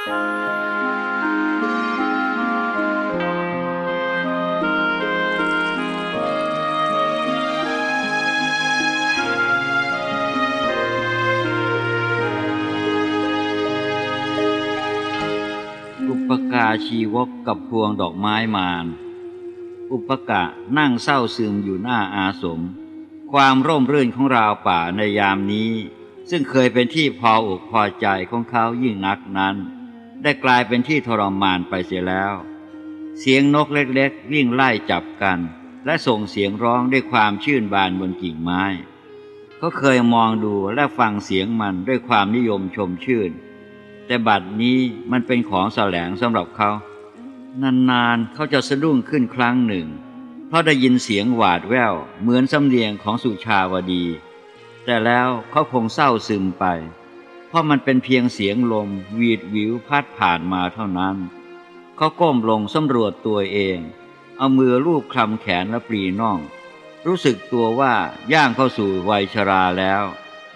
อุปกาชีวกกับพวงดอกไม้มารอุปกะนั่งเศร้าซึมอยู่หน้าอาสม ความร่มรื่นของราวป่าในยามนี้ ซึ่งเคยเป็นที่พออกพอใจของเขายิ่งนักนั้น ได้กลายเป็นที่ทรมานไปเสียแล้ว เสียงนกเล็กๆ วิ่งไล่จับกัน และส่งเสียงร้องด้วยความชื่นบานบนกิ่งไม้ เขาเคยมองดูและฟังเสียงมันด้วยความนิยมชมชื่น แต่บัดนี้มันเป็นของแสลงสำหรับเขา นานๆเขาจะสะดุ้งขึ้นครั้งหนึ่ง เพราะได้ยินเสียงหวาดแว่วเหมือนสำเนียงของสุชาวดี แต่แล้วเขาคงเศร้าซึมไป เพราะมันเป็นเพียงเสียงลมวีดวิวพัดผ่านมาเท่านั้น เขาก้มลงสำรวจตัวเอง เอามือลูบคลำแขนและปรีน่อง รู้สึกตัวว่าย่างเข้าสู่วัยชราแล้ว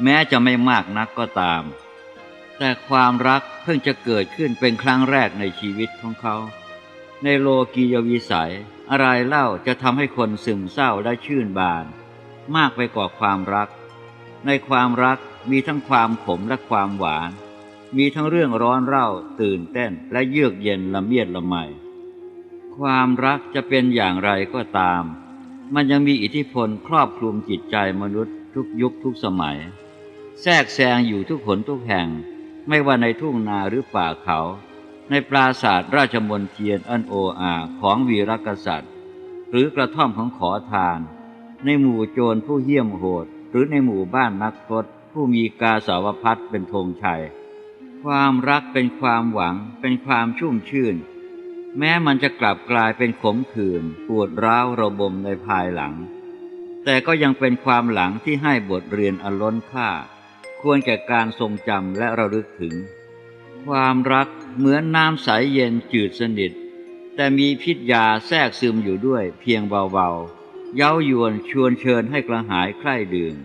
แม้จะไม่มากนักก็ตาม แต่ความรักเพิ่งจะเกิดขึ้นเป็นครั้งแรกในชีวิตของเขา ในโลกียวิสัย อะไรเล่าจะทำให้คนซึมเศร้าและชื่นบาน มากไปกว่าความรัก ในความรัก มีทั้งความขมและความหวาน มีทั้งเรื่องร้อนเร่าตื่นเต้นและเยือกเย็นละเมียดละไม ความรักจะเป็นอย่างไรก็ตาม มันยังมีอิทธิพลครอบคลุมจิตใจมนุษย์ทุกยุคทุกสมัย แทรกแซงอยู่ทุกหนทุกแห่ง ไม่ว่าในทุ่งนาหรือป่าเขา ในปราสาทราชมนเทียนอันโออาของวีรกษัตริย์ หรือกระท่อมของขอทาน ในหมู่โจรผู้เหี้ยมโหด หรือในหมู่บ้านนักพรต ผู้มีกาสาวพัดเป็นธงชัย ความรักเป็นความหวัง เป็นความชุ่มชื่น แม้มันจะกลับกลายเป็นขมขื่นปวดร้าวระบมในภายหลัง แต่ก็ยังเป็นความหลังที่ให้บทเรียนอันล้นค่า ควรแก่การทรงจำและระลึกถึง ความรักเหมือนน้ำใสเย็นจืดสนิท แต่มีพิษยาแทรกซึมอยู่ด้วยเพียงเบาๆ เย้ายวนชวนเชิญให้กระหายใคร่ดื่ม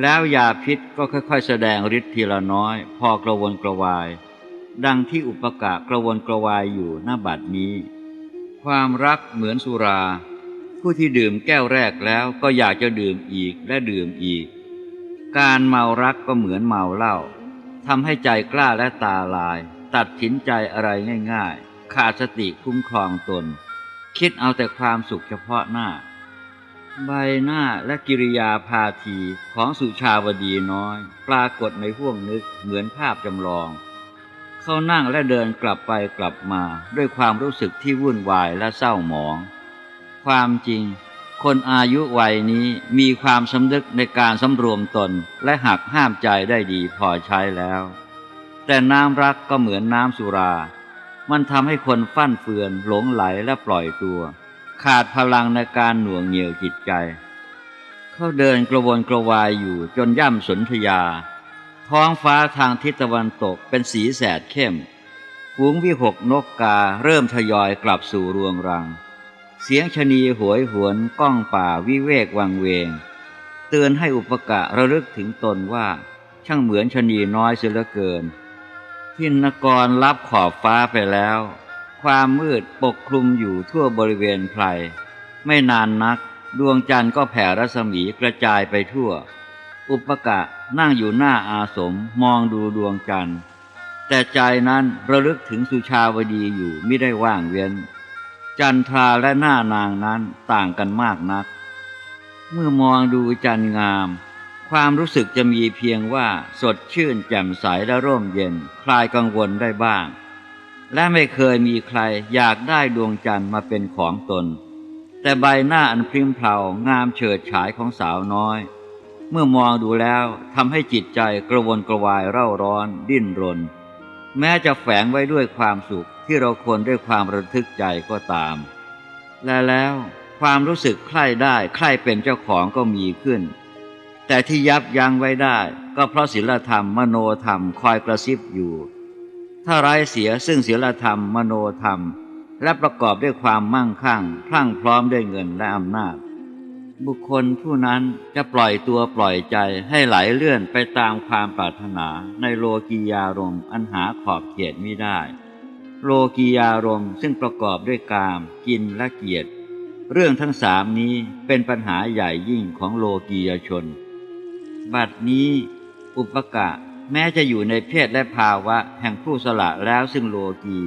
แล้วยาพิษก็ค่อยๆ แสดงฤทธิ์ทีละน้อย พอกระวนกระวาย ดังที่อุปกะกระวนกระวายอยู่หน้าบัดนี้ ความรักเหมือนสุรา ผู้ที่ดื่มแก้วแรกแล้วก็อยากจะดื่มอีกและดื่มอีก การเมารักก็เหมือนเมาเหล้าทำให้ใจกล้าและตาลาย ตัดสินใจอะไรง่าย ๆ ขาดสติคุ้มครองตน คิดเอาแต่ความสุขเฉพาะหน้า ใบหน้าและกิริยาพาทีของสุชาวดีน้อย ปรากฏในห้วงนึกเหมือนภาพจำลอง เขานั่งและเดินกลับไปกลับมาด้วยความรู้สึกที่วุ่นวายและเศร้าหมอง ความจริง คนอายุวัยนี้มีความสำนึกในการสำรวมตนและหักห้ามใจได้ดีพอใช้แล้ว แต่น้ำรักก็เหมือนน้ำสุรา มันทำให้คนฟั่นเฟือนหลงไหลและปล่อยตัว ขาดพลังในการหน่วงเหนี่ยวจิตใจ เขาเดินกระวนกระวายอยู่จนย่ำสนธยา ท้องฟ้าทางทิศตะวันตกเป็นสีแสดเข้มฝูงวิหกนกกาเริ่มทยอยกลับสู่รวงรัง เสียงชนีหวยหวนก้องป่าวิเวกวังเวง เตือนให้อุปกะระลึกถึงตนว่า ช่างเหมือนชนีน้อยเสียเหลือเกินทินกรรับขอบฟ้าไปแล้ว ความมืดปกคลุมอยู่ทั่วบริเวณไพรไม่นานนัก ดวงจันทร์ก็แผ่รัศมีกระจายไปทั่ว อุปกะนั่งอยู่หน้าอาสมมองดูดวงจันทร์ แต่ใจนั้นระลึกถึงสุชาวดีอยู่ไม่ได้ว่างเว้น จันทราและหน้านางนั้นต่างกันมากนัก เมื่อมองดูจันทร์งาม ความรู้สึกจะมีเพียงว่าสดชื่นแจ่มใสและร่มเย็น คลายกังวลได้บ้าง และไม่เคยมีใครอยากได้ดวงจันทร์มาเป็นของตน แต่ใบหน้าอันพริ้มเพางามเฉิดฉายของสาวน้อย เมื่อมองดูแล้วทำให้จิตใจกระวนกระวายเร่าร้อน ดิ้นรน แม้จะแฝงไว้ด้วยความสุขที่เราควรด้วยความระทึกใจก็ตาม และแล้วความรู้สึกใคร่ได้ใคร่เป็นเจ้าของก็มีขึ้น แต่ที่ยับยั้งไว้ได้ ก็เพราะศีลธรรมมโนธรรมคอยกระซิบอยู่ ถ้าไร้เสียซึ่งศีลธรรม มโนธรรม และประกอบด้วยความมั่งคั่งพรั่งพร้อมด้วยเงินและอำนาจ บุคคลผู้นั้นจะปล่อยตัวปล่อยใจให้ไหลเลื่อนไปตามความปรารถนาในโลกียารมอันหาขอบเขตไมิได้ โลกียารมซึ่งประกอบด้วยกาม กินและเกียรติเรื่องทั้งสามนี้เป็นปัญหาใหญ่ยิ่งของโลกียชน บัดนี้อุปกะ แม้จะอยู่ในเพศและภาวะแห่งผู้สละแล้วซึ่งโลกี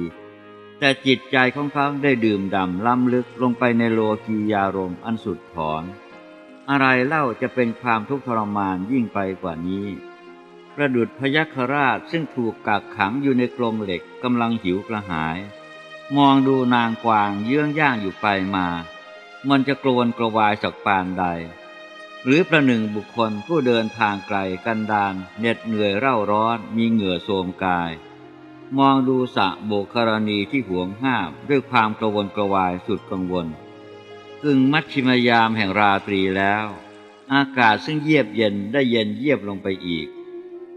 แต่จิตใจของเขาได้ดื่มด่ำล้ำลึกลงไปในโลกียารมอันสุดถอน อะไรเล่าจะเป็นความทุกข์ทรมานยิ่งไปกว่านี้ ประดุดพยัคฆราชซึ่งถูกกักขังอยู่ในกรงเหล็กกำลังหิวกระหาย มองดูนางกวางเยื่องย่างอยู่ไปมา มันจะกรวนกระวายสักปานใด หรือประหนึ่งบุคคลผู้เดินทางไกลกันดานเหน็ดเหนื่อยเร่าร้อนมีเหงื่อโทรมกาย มองดูสะโบกกรณีที่ห่วงห้ามด้วยความกระวนกระวายสุดกังวลกึ่งมัชชิมยามแห่งราตรีแล้ว อากาศซึ่งเยียบเย็นได้เย็นเยียบลงไปอีก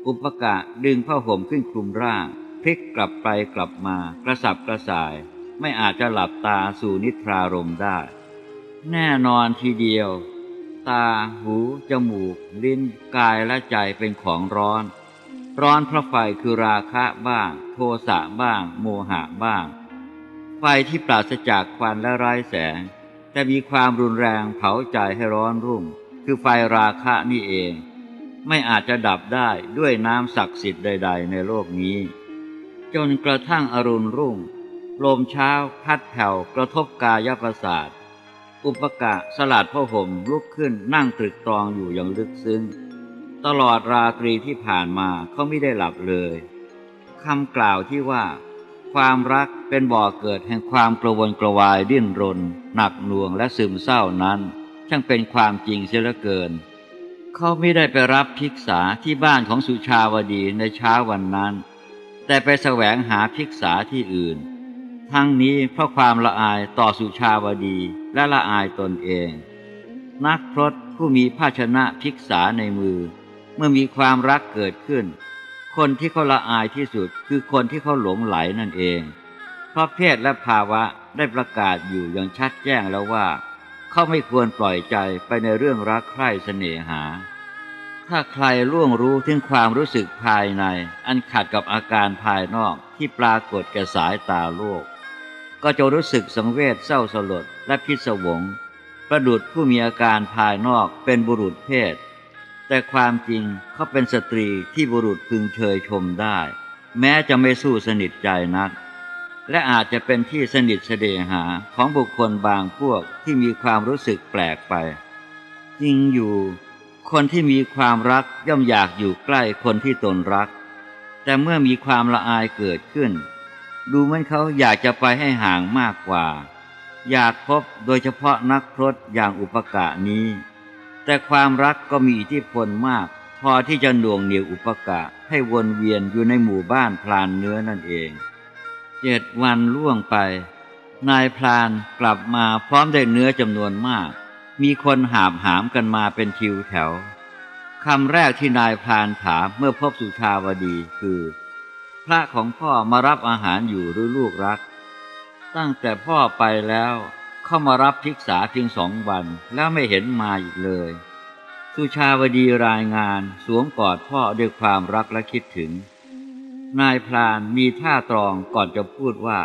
อุปกะดึงผ้าห่มขึ้นคลุมร่างพลิกกลับไปกลับมากระสับกระส่าย ไม่อาจจะหลับตาสู่นิทรารมได้ แน่นอนทีเดียว ตา หู จมูก ลิ้น กายและใจเป็นของร้อน ร้อนเพราะไฟคือราคะบ้าง โทสะบ้าง โมหะบ้าง ไฟที่ปราศจากควันและไร้แสง แต่มีความรุนแรงเผาใจให้ร้อนรุ่ม คือไฟราคะนี่เอง ไม่อาจจะดับได้ด้วยน้ำศักดิ์สิทธิ์ใด ๆ ในโลกนี้ จนกระทั่งอรุณรุ่ง ลมเช้าพัดแผ่วกระทบกายประสาท อุปกะสลัดผ้าห่มลุกขึ้นนั่งตรึกตรองอยู่อย่างลึกซึ้ง ตลอดราตรีที่ผ่านมาเขาไม่ได้หลับเลยคำกล่าวที่ว่า ความรักเป็นบ่อเกิดแห่งความกระวนกระวายดิ้นรน หนักหน่วงและซึมเศร้านั้น ช่างเป็นความจริงเสียเหลือเกิน เขาไม่ได้ไปรับภิกษาที่บ้านของสุชาวดีในเช้าวันนั้น แต่ไปแสวงหาภิกษาที่อื่น ทั้งนี้เพราะความละอายต่อสุชาวดี และละอายตนเอง นักพรตผู้มีภาชนะภิกษาในมือ เมื่อมีความรักเกิดขึ้น คนที่เขาละอายที่สุดคือคนที่เขาหลงไหลนั่นเอง เพราะเพศและภาวะได้ประกาศอยู่อย่างชัดแจ้งแล้วว่า เขาไม่ควรปล่อยใจไปในเรื่องรักใคร่เสน่หา ถ้าใครล่วงรู้ถึงความรู้สึกภายใน อันขัดกับอาการภายนอกที่ปรากฏแก่สายตาโลก ก็จะรู้สึกสังเวชเศร้าสลดและพิศวง ประดุดผู้มีอาการภายนอกเป็นบุรุษเพศ แต่ความจริงเขาเป็นสตรีที่บุรุษพึงเชยชมได้ แม้จะไม่สู้สนิทใจนัก และอาจจะเป็นที่สนิทเสดหาของบุคคลบางพวกที่มีความรู้สึกแปลกไป จริงอยู่คนที่มีความรักย่อมอยากอยู่ใกล้คนที่ตนรัก แต่เมื่อมีความละอายเกิดขึ้น ดูเหมือนเขาอยากจะไปให้ห่างมากกว่า อยากพบโดยเฉพาะนักพรตอย่างอุปกะนี้ แต่ความรักก็มีอิทธิพลมาก พอที่จะหน่วงเหนี่ยวอุปกะให้วนเวียนอยู่ในหมู่บ้านพลานเนื้อนั่นเอง เจ็ดวันล่วงไป นายพลานกลับมาพร้อมได้เนื้อจำนวนมาก มีคนหาบหามกันมาเป็นคิวแถวคำแรกที่นายพลานถามเมื่อพบสุชาวดีคือ พระของพ่อมารับอาหารอยู่หรือลูกรัก ตั้งแต่พ่อไปแล้วเข้ามารับภิกษาเพียงสองวันแล้วไม่เห็นมาอีกเลย สุชาวดีรายงานสวมกอดพ่อด้วยความรักและคิดถึง นายพลานมีท่าตรองก่อนจะพูดว่า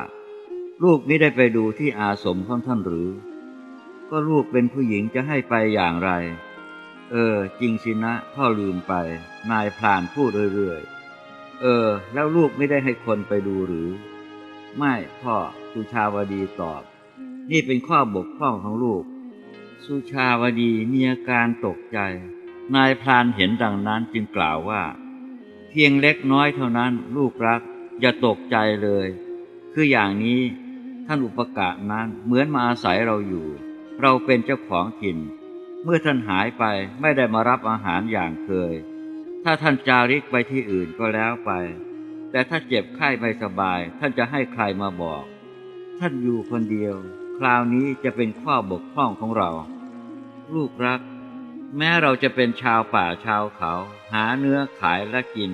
ลูกไม่ได้ไปดูที่อาสมของท่านหรือ ก็ลูกเป็นผู้หญิงจะให้ไปอย่างไร เออ จริงสินะพ่อลืมไป นายพลานพูดเรื่อยๆ เออ แล้วลูกไม่ได้ให้คนไปดูหรือ ไม่พ่อสุชาวดีตอบ นี่เป็นข้อบกพร่องของลูก สุชาวดีมีอาการตกใจ นายพลานเห็นดังนั้นจึงกล่าวว่า เพียงเล็กน้อยเท่านั้นลูกรักอย่าตกใจเลย คืออย่างนี้ท่านอุปกะนั้นเหมือนมาอาศัยเราอยู่ เราเป็นเจ้าของถิ่น เมื่อท่านหายไปไม่ได้มารับอาหารอย่างเคย ถ้าท่านจาริกไปที่อื่นก็แล้วไป แต่ถ้าเจ็บไข้ไม่สบาย ท่านจะให้ใครมาบอก ท่านอยู่คนเดียว คราวนี้จะเป็นข้อบกพร่องของเรา ลูกรัก แม้เราจะเป็นชาวป่าชาวเขา หาเนื้อขายและกิน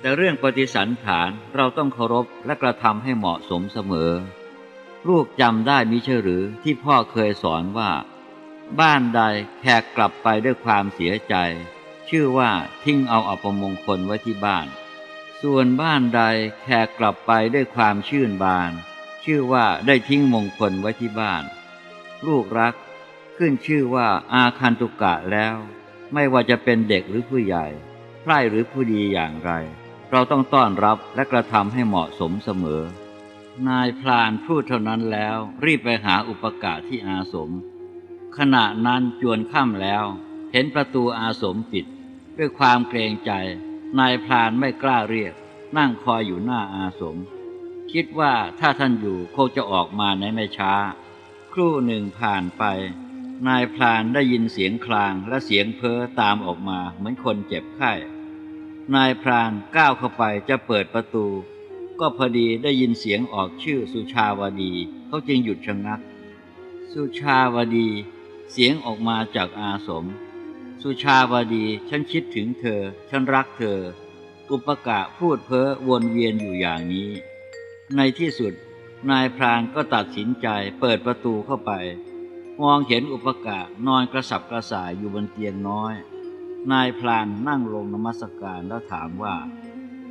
แต่เรื่องปฏิสันฐานเราต้องเคารพและกระทำให้เหมาะสมเสมอ ลูกจำได้มิใช่หรือที่พ่อเคยสอนว่า บ้านใดแขกกลับไปด้วยความเสียใจ ชื่อว่าทิ้งเอาอัปมงคลไว้ที่บ้าน ส่วนบ้านใดแขกกลับไปด้วยความชื่นบาน ชื่อว่าได้ทิ้งมงคลไว้ที่บ้าน ลูกรัก ขึ้นชื่อว่าอาคันตุกะแล้ว ไม่ว่าจะเป็นเด็กหรือผู้ใหญ่ไพร่หรือผู้ดีอย่างไร เราต้องต้อนรับและกระทำให้เหมาะสมเสมอ นายพรานพูดเท่านั้นแล้วรีบไปหาอุปกะที่อาสม ขณะนั้นจวนค่ำแล้ว เห็นประตูอาสมปิด ด้วยความเกรงใจ นายพรานไม่กล้าเรียก นั่งคอยอยู่หน้าอาสม คิดว่าถ้าท่านอยู่คงจะออกมาในไม่ช้า ครู่หนึ่งผ่านไป นายพรานได้ยินเสียงคลางและเสียงเพ้อตามออกมาเหมือนคนเจ็บไข้ นายพรานก้าวเข้าไปจะเปิดประตู ก็พอดีได้ยินเสียงออกชื่อสุชาวดีเขาจึงหยุดชะงัก สุชาวดี เสียงออกมาจากอาสม สุชาวดีฉันคิดถึงเธอ ฉันรักเธอ อุปกะพูดเพ้อวนเวียนอยู่อย่างนี้ ในที่สุด นายพรานก็ตัดสินใจเปิดประตูเข้าไป มองเห็นอุปกะนอนกระสับกระส่ายอยู่บนเตียงน้อย นายพรานนั่งลงนมัสการแล้วถามว่า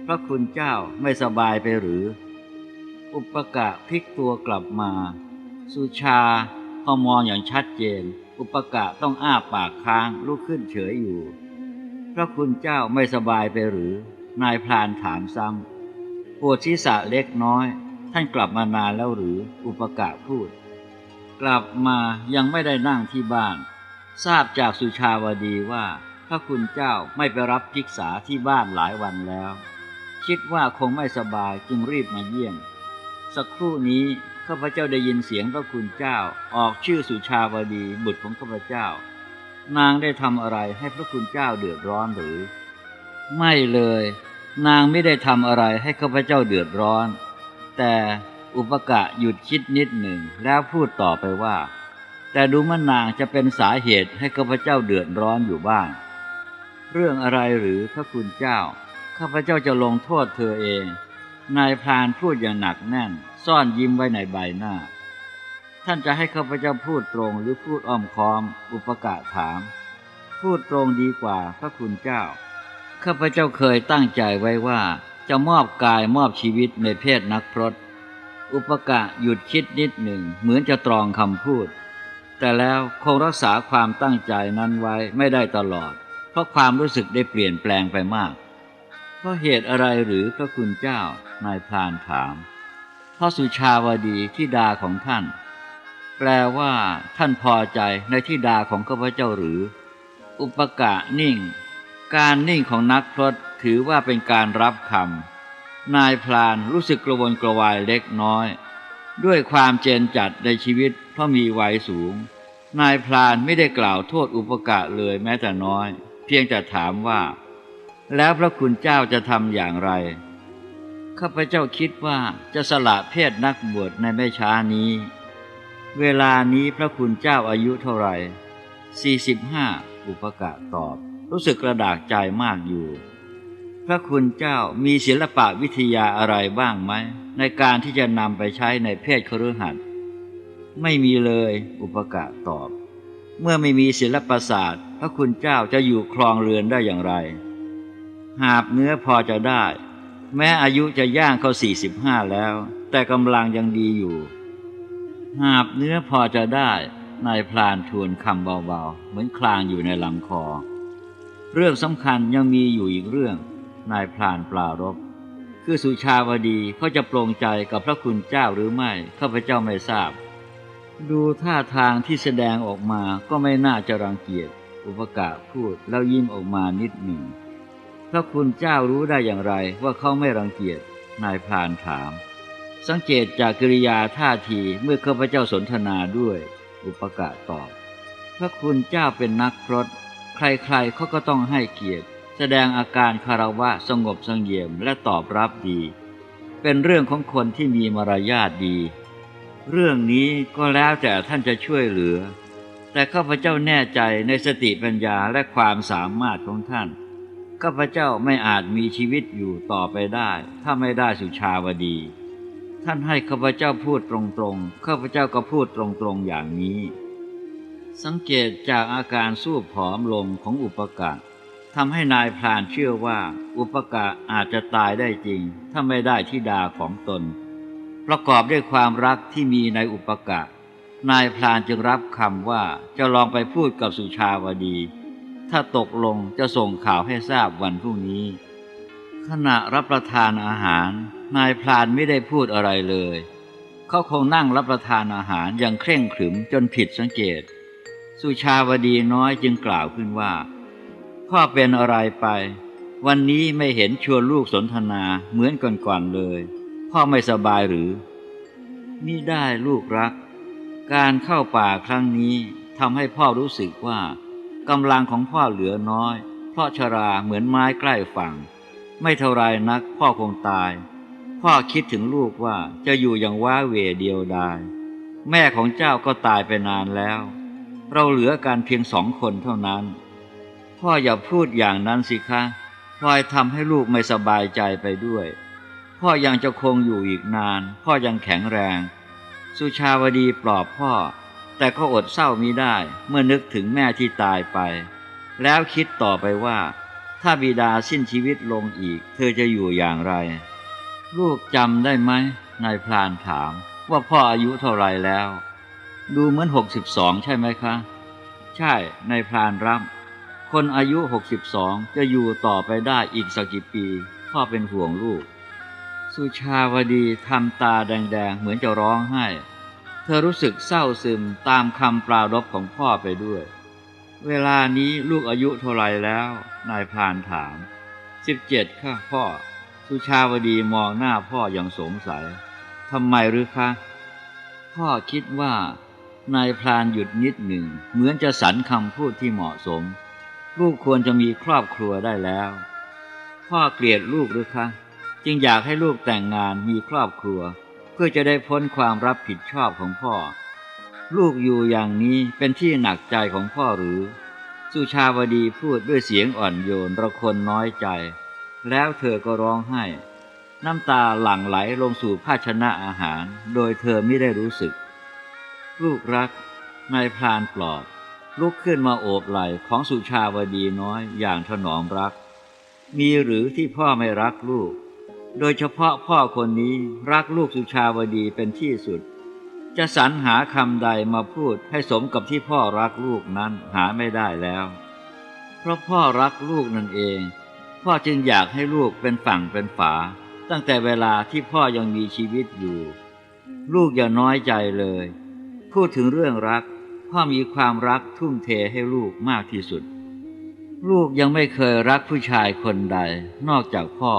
พระคุณเจ้าไม่สบายไปหรือ อุปกะพลิกตัวกลับมา สุชาพอมองอย่างชัดเจน อุปกะต้องอ้าปากค้างลุกขึ้นเฉยอยู่ พระคุณเจ้าไม่สบายไปหรือ นายพรานถามซ้ำปวดศีรษะเล็กน้อย ท่านกลับมานานแล้วหรือ อุปกะพูด กลับมายังไม่ได้นั่งที่บ้าน ทราบจากสุชาวดีว่าพระคุณเจ้าไม่ไปรับพิกษาที่บ้านหลายวันแล้ว คิดว่าคงไม่สบายจึงรีบมาเยี่ยมสักครู่นี้ ข้าพเจ้าได้ยินเสียงพระคุณเจ้าออกชื่อสุชาวดีบุตรของข้าพเจ้า นางได้ทำอะไรให้พระคุณเจ้าเดือดร้อนหรือ ไม่เลย นางไม่ได้ทำอะไรให้ข้าพเจ้าเดือดร้อน แต่อุปกะหยุดคิดนิดหนึ่งแล้วพูดต่อไปว่า แต่ดูมันนางจะเป็นสาเหตุให้ข้าพเจ้าเดือดร้อนอยู่บ้าง เรื่องอะไรหรือพระคุณเจ้า ข้าพเจ้าจะลงโทษเธอเอง นายพรานพูดอย่างหนักแน่น ซ่อนยิ้มไว้ในใบหน้า ท่านจะให้ข้าพเจ้าพูดตรงหรือพูดอ้อมค้อม อุปกะถาม พูดตรงดีกว่าพระคุณเจ้า ข้าพเจ้าเคยตั้งใจไว้ว่า จะมอบกายมอบชีวิตในเพศนักพรตอุปกะหยุดคิดนิดหนึ่งเหมือนจะตรองคำพูด แต่แล้วคงรักษาความตั้งใจนั้นไว้ไม่ได้ตลอด เพราะความรู้สึกได้เปลี่ยนแปลงไปมาก เพราะเหตุอะไรหรือพระคุณเจ้านายพรานถาม ระสุชาวดีที่ดาของท่าน แปลว่าท่านพอใจในที่ดาของข้าพเจ้าหรือ อุปกะนิ่ง การนิ่งของนักพรตถือว่าเป็นการรับคำนายพลานรู้สึกกระวนกระวายเล็กน้อย ด้วยความเจนจัดในชีวิตเพราะมีวัยสูง นายพลานไม่ได้กล่าวโทษอุปกะเลยแม้แต่น้อย เพียงแต่ถามว่า แล้วพระคุณเจ้าจะทำอย่างไร ข้าพเจ้าคิดว่าจะสละเพศนักบวชในไม่ช้านี้ เวลานี้พระคุณเจ้าอายุเท่าไหร่ 45 อุปกะตอบ รู้สึกกระดากใจมากอยู่ พระคุณเจ้ามีศิลปะวิทยาอะไรบ้างไหม ในการที่จะนำไปใช้ในเพศคฤหัสถ์ไม่มีเลย อุปกะตอบ เมื่อไม่มีศิลปศาสตร์ พระคุณเจ้าจะอยู่ครองเรือนได้อย่างไร หาบเนื้อพอจะได้ แม้อายุจะย่างเข้าแล้ว แต่กำลังยังดีอยู่ หาบเนื้อพอจะได้นายพลานทวนคำเบาๆ เหมือนคลางอยู่ในลำคอ เรื่องสำคัญยังมีอยู่อีกเรื่อง นายพลานปลารบคือสุชาวดีเขาจะปรงใจกับพระคุณเจ้าหรือไม่ข้าพเจ้าไม่ทราบ ดูท่าทางที่แสดงออกมาก็ไม่น่าจะรังเกียจอุปกะพูดแล้วยิ้มออกมานิดหนึ่ง พระคุณเจ้ารู้ได้อย่างไรว่าเขาไม่รังเกียจนายพรานถาม สังเกตจากกิริยาท่าทีเมื่อข้าพเจ้าสนทนาด้วย อุปกะตอบ พระคุณเจ้าเป็นนักพรตใครๆเขาก็ต้องให้เกียรติ แสดงอาการคารวะสงบสงี่ยมและตอบรับดี เป็นเรื่องของคนที่มีมารยาทดี เรื่องนี้ก็แล้วแต่ท่านจะช่วยเหลือ แต่ข้าพเจ้าแน่ใจในสติปัญญาและความสามารถของท่าน ข้าพเจ้าไม่อาจมีชีวิตอยู่ต่อไปได้ ถ้าไม่ได้สุชาวดี ท่านให้ข้าพเจ้าพูดตรงๆข้าพเจ้าก็พูดตรงๆอย่างนี้ สังเกตจากอาการสู้ผอมลงของอุปกะทำให้นายพรานเชื่อว่า อุปกะอาจจะตายได้จริง ถ้าไม่ได้ทิดาของตน ประกอบด้วยความรักที่มีในอุปกะนายพรานจึงรับคำว่าจะลองไปพูดกับสุชาวดี ถ้าตกลงจะส่งข่าวให้ทราบวันพรุ่งนี้ ขณะรับประทานอาหาร นายพรานไม่ได้พูดอะไรเลย เขาคงนั่งรับประทานอาหารอย่างเคร่งขรึมจนผิดสังเกต สุชาวดีน้อยจึงกล่าวขึ้นว่า พ่อเป็นอะไรไป วันนี้ไม่เห็นชวนลูกสนทนาเหมือนก่อนๆเลย พ่อไม่สบายหรือมิได้ลูกรัก การเข้าป่าครั้งนี้ทำให้พ่อรู้สึกว่า กำลังของพ่อเหลือน้อย เพราะชราเหมือนไม้ใกล้ฝั่ง ไม่เท่าไรนักพ่อคงตาย พ่อคิดถึงลูกว่าจะอยู่อย่างว้าเวเดียวดาย แม่ของเจ้าก็ตายไปนานแล้ว เราเหลือกันเพียงสองคนเท่านั้น พ่ออย่าพูดอย่างนั้นสิคะพลอยทำให้ลูกไม่สบายใจไปด้วย พ่อยังจะคงอยู่อีกนาน พ่อยังแข็งแรง สุชาวดีปลอบพ่อ แต่ก็อดเศร้ามิได้เมื่อนึกถึงแม่ที่ตายไป แล้วคิดต่อไปว่า ถ้าบิดาสิ้นชีวิตลงอีก เธอจะอยู่อย่างไร ลูกจำได้ไหมนายพลานถามว่าพ่ออายุเท่าไรแล้ว ดูเหมือนหกสิบสองใช่ไหมคะ ใช่นายพลานรับคนอายุหกสิบสองจะอยู่ต่อไปได้อีกสักกี่ปี พ่อเป็นห่วงลูก สุชาวดีทำตาแดงๆ เหมือนจะร้องไห้ เธอรู้สึกเศร้าซึมตามคำปรารบของพ่อไปด้วย เวลานี้ลูกอายุเท่าไรแล้ว นายพรานถามสิบเจ็ดค่ะพ่อ สุชาวดีมองหน้าพ่ออย่างสงสัยทำไมหรือคะ พ่อคิดว่านายพรานหยุดนิดหนึ่ง เหมือนจะสรรคำพูดที่เหมาะสม ลูกควรจะมีครอบครัวได้แล้ว พ่อเกลียดลูกหรือคะ จึงอยากให้ลูกแต่งงานมีครอบครัว เพื่อจะได้พ้นความรับผิดชอบของพ่อ ลูกอยู่อย่างนี้เป็นที่หนักใจของพ่อหรือ สุชาวดีพูดด้วยเสียงอ่อนโยนระคนน้อยใจ แล้วเธอก็ร้องไห้ น้ำตาหลั่งไหลลงสู่ภาชนะอาหาร โดยเธอไม่ได้รู้สึก ลูกรักนายพรานปลอบลุกขึ้นมาโอบไหล่ของสุชาวดีน้อยอย่างถนอมรัก มีหรือที่พ่อไม่รักลูก โดยเฉพาะพ่อคนนี้รักลูกสุชาวดีเป็นที่สุด จะสรรหาคำใดมาพูดให้สมกับที่พ่อรักลูกนั้นหาไม่ได้แล้ว เพราะพ่อรักลูกนั่นเอง พ่อจึงอยากให้ลูกเป็นฝั่งเป็นฝา ตั้งแต่เวลาที่พ่อยังมีชีวิตอยู่ ลูกอย่าน้อยใจเลย พูดถึงเรื่องรัก พ่อมีความรักทุ่มเทให้ลูกมากที่สุด ลูกยังไม่เคยรักผู้ชายคนใด นอกจากพ่อ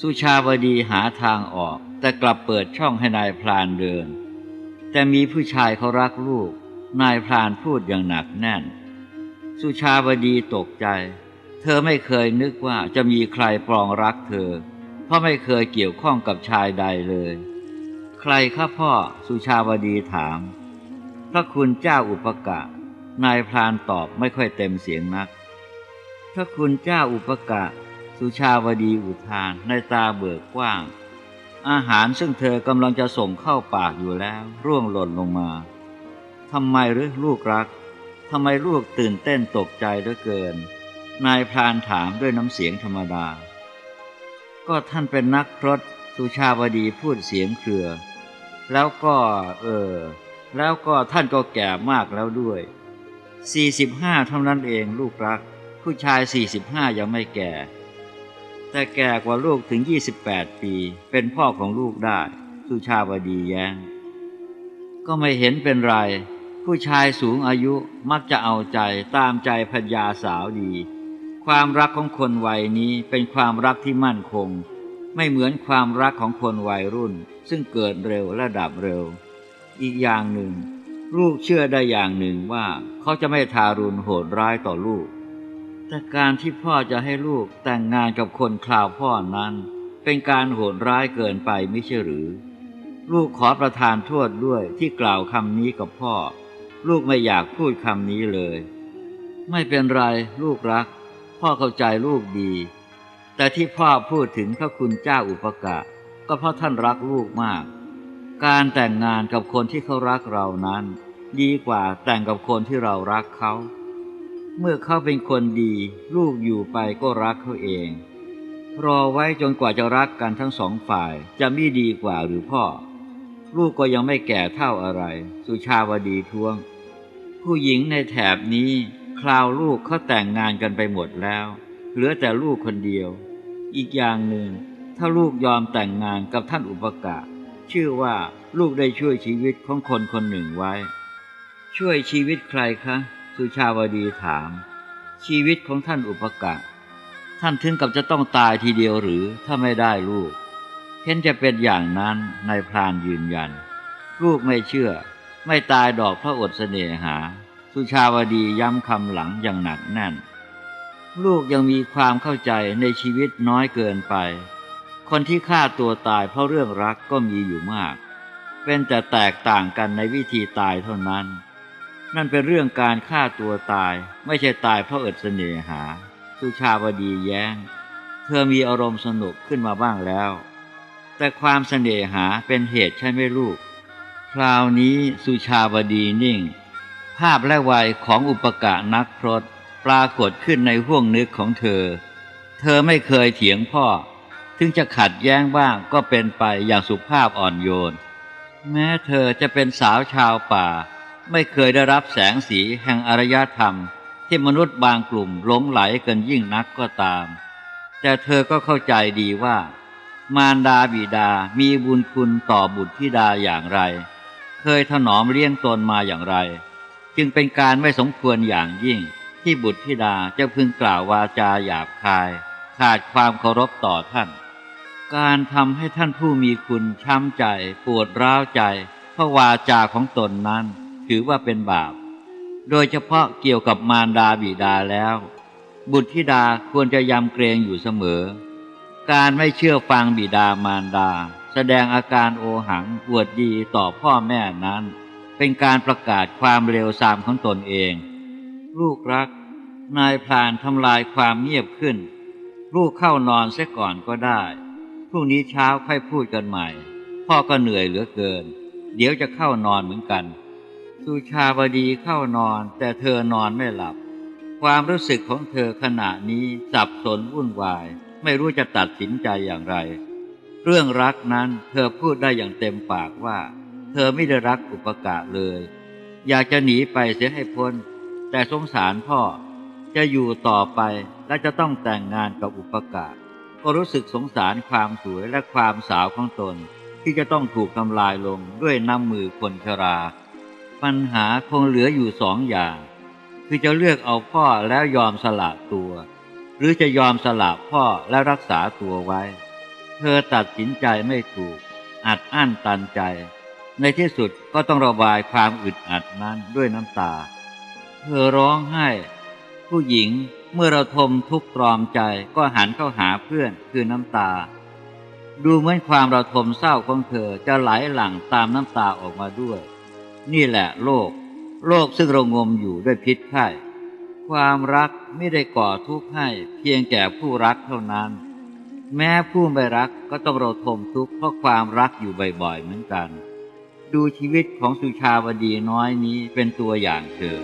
สุชาวดีหาทางออก แต่กลับเปิดช่องให้นายพรานเดิน แต่มีผู้ชายเขารักลูก นายพรานพูดอย่างหนักแน่น สุชาวดีตกใจ เธอไม่เคยนึกว่าจะมีใครปรองรักเธอ เพราะไม่เคยเกี่ยวข้องกับชายใดเลย ใครข้าพ่อสุชาวดีถาม พระคุณเจ้าอุปกะ นายพรานตอบไม่ค่อยเต็มเสียงนัก พระคุณเจ้าอุปกะ สุชาวดีอุทานในตาเบิกกว้าง อาหารซึ่งเธอกำลังจะส่งเข้าปากอยู่แล้ว ร่วงหล่นลงมาทำไมหรือลูกรักทำไมลูกตื่นเต้นตกใจเหลือเกิน นายพรานถามด้วยน้ำเสียงธรรมดา ก็ท่านเป็นนักพรตสุชาวดีพูดเสียงเครือ แล้วก็เออ แล้วก็ท่านก็แก่มากแล้วด้วยสี่สิบห้าเท่านั้นเองลูกรัก ผู้ชายสี่สิบห้ายังไม่แก่ แต่แก่กว่าลูกถึงยี่สิบแปดปี เป็นพ่อของลูกได้สุชาวดีแย้ง ก็ไม่เห็นเป็นไร ผู้ชายสูงอายุมักจะเอาใจตามใจพัญญาสาวดี ความรักของคนวัยนี้เป็นความรักที่มั่นคง ไม่เหมือนความรักของคนวัยรุ่น ซึ่งเกิดเร็วและดับเร็ว อีกอย่างหนึ่ง ลูกเชื่อได้อย่างหนึ่งว่า เขาจะไม่ทารุณโหดร้ายต่อลูก แต่การที่พ่อจะให้ลูกแต่งงานกับคนคราวพ่อนั้น เป็นการโหดร้ายเกินไปไม่ใช่หรือ ลูกขอประทานโทษด้วยที่กล่าวคำนี้กับพ่อ ลูกไม่อยากพูดคำนี้เลย ไม่เป็นไรลูกรัก พ่อเข้าใจลูกดี แต่ที่พ่อพูดถึงพระคุณเจ้าอุปกะ ก็เพราะท่านรักลูกมาก การแต่งงานกับคนที่เขารักเรานั้น ดีกว่าแต่งกับคนที่เรารักเขา เมื่อเขาเป็นคนดี ลูกอยู่ไปก็รักเขาเอง รอไว้จนกว่าจะรักกันทั้งสองฝ่ายจะไม่ดีกว่าหรือพ่อ ลูกก็ยังไม่แก่เท่าอะไร สุชาวดีท้วง ผู้หญิงในแถบนี้คราวลูกเขาแต่งงานกันไปหมดแล้ว เหลือแต่ลูกคนเดียว อีกอย่างหนึ่ง ถ้าลูกยอมแต่งงานกับท่านอุปกะชื่อว่าลูกได้ช่วยชีวิตของคนคนหนึ่งไว้ ช่วยชีวิตใครคะ สุชาวดีถาม ชีวิตของท่านอุปกะท่านถึงกับจะต้องตายทีเดียวหรือถ้าไม่ได้ลูกเห็นจะเป็นอย่างนั้นนายพรานยืนยัน ลูกไม่เชื่อ ไม่ตายดอกพระอดเสน่หา สุชาวดีย้ำคำหลังอย่างหนักแน่น ลูกยังมีความเข้าใจในชีวิตน้อยเกินไป คนที่ฆ่าตัวตายเพราะเรื่องรักก็มีอยู่มาก เป็นแต่แตกต่างกันในวิธีตายเท่านั้น นั่นเป็นเรื่องการฆ่าตัวตาย ไม่ใช่ตายเพราะอิดเสน่หา สุชาวดีแย้ง เธอมีอารมณ์สนุกขึ้นมาบ้างแล้ว แต่ความเสน่หาเป็นเหตุใช่ไหมลูก คราวนี้สุชาวดีนิ่ง ภาพและวัยของอุปกะนักพรตปรากฏขึ้นในห้วงนึกของเธอ เธอไม่เคยเถียงพ่อ ถึงจะขัดแย้งบ้างก็เป็นไปอย่างสุภาพอ่อนโยน แม้เธอจะเป็นสาวชาวป่า ไม่เคยได้รับแสงสีแห่งอารยธรรม ที่มนุษย์บางกลุ่มหลงไหลกันยิ่งนักก็ตาม แต่เธอก็เข้าใจดีว่า มารดาบิดามีบุญคุณต่อบุตรธิดาอย่างไร เคยถนอมเลี้ยงตนมาอย่างไร จึงเป็นการไม่สมควรอย่างยิ่ง ที่บุตรธิดาจะพึงกล่าววาจาหยาบคาย ขาดความเคารพต่อท่าน การทำให้ท่านผู้มีคุณช้ำใจ ปวดร้าวใจเพราะวาจาของตนนั้น ถือว่าเป็นบาป โดยเฉพาะเกี่ยวกับมารดาบิดาแล้ว บุตรธิดาควรจะยำเกรงอยู่เสมอ การไม่เชื่อฟังบิดามารดา แสดงอาการโอหังปวดดีต่อพ่อแม่นั้น เป็นการประกาศความเร็วซามของตนเอง ลูกรัก นายพรานทำลายความเงียบขึ้น ลูกเข้านอนเสียก่อนก็ได้พรุ่งนี้เช้าค่อยพูดกันใหม่ พ่อก็เหนื่อยเหลือเกิน เดี๋ยวจะเข้านอนเหมือนกัน สุชาบดีเข้านอนแต่เธอนอนไม่หลับ ความรู้สึกของเธอขณะนี้สับสนวุ่นวาย ไม่รู้จะตัดสินใจอย่างไร เรื่องรักนั้นเธอพูดได้อย่างเต็มปากว่า เธอไม่ได้รักอุปกะเลย อยากจะหนีไปเสียให้พ้น แต่สงสารพ่อจะอยู่ต่อไปและจะต้องแต่งงานกับอุปกะก็รู้สึกสงสารความสวยและความสาวของตน ที่จะต้องถูกทำลายลงด้วยน้ำมือคนชรา ปัญหาคงเหลืออยู่สองอย่าง คือจะเลือกเอาพ่อแล้วยอมสละตัว หรือจะยอมสละพ่อและรักษาตัวไว้ เธอตัดสินใจไม่ถูก อัดอั้นตันใจ ในที่สุดก็ต้องระบายความอึดอัดนั้นด้วยน้ำตา เธอร้องไห้ ผู้หญิงเมื่อเราทมทุกข์ตรอมใจก็หันเข้าหาเพื่อนคือน้ำตา ดูเหมือนความเราทมเศร้าของเธอจะไหลหลั่งตามน้ำตาออกมาด้วย นี่แหละโลก โลกซึ่งเรางมอยู่ด้วยพิษไข้ความรักไม่ได้ก่อทุกข์ให้เพียงแก่ผู้รักเท่านั้น แม้ผู้ไม่รักก็ต้องเราทมทุกข์เพราะความรักอยู่บ่อยๆเหมือนกัน ดูชีวิตของสุชาวดีน้อยนี้เป็นตัวอย่างเถอะ